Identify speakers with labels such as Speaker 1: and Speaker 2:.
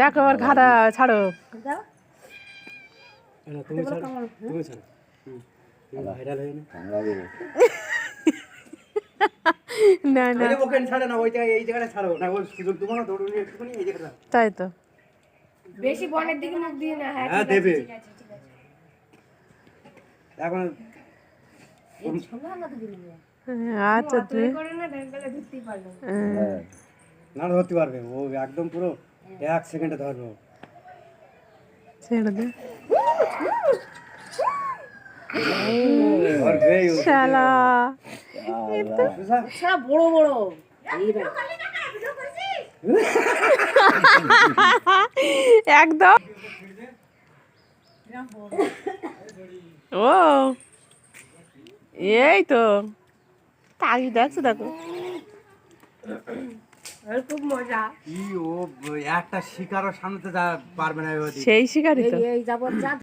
Speaker 1: দেখো ওর ঘাটা ছাড়ো।
Speaker 2: না, তুমি ছাড়ো তুমি ছাড়ো। হুম, তুমি ভাইরাল হয়ে না।
Speaker 1: না না।
Speaker 2: এই যে ওখানে ছাড়ো না ওই জায়গায় এই জায়গাটা ছাড়ো। না
Speaker 1: তাই তো।
Speaker 3: বেশি বনের দিকে মুখ দিয়ে না হ্যাঁ
Speaker 2: হ্যাঁ দেবে। এখন
Speaker 1: হ্যাঁ, আচ্ছা। হ্যাঁ,
Speaker 2: না ধরতে পারবে। ও একদম পুরো এক সেকেন্ডে ধরবে।
Speaker 1: ছেড়ে দে। শালা।
Speaker 3: ছাড়া বড় বড়।
Speaker 1: একদম। ও। এই তো। তাই দেখছ দেখো।
Speaker 3: খুব মজা।
Speaker 2: ই ও একটা শিকারও সামনে যা পারবে না
Speaker 1: সেই শিকারই তো।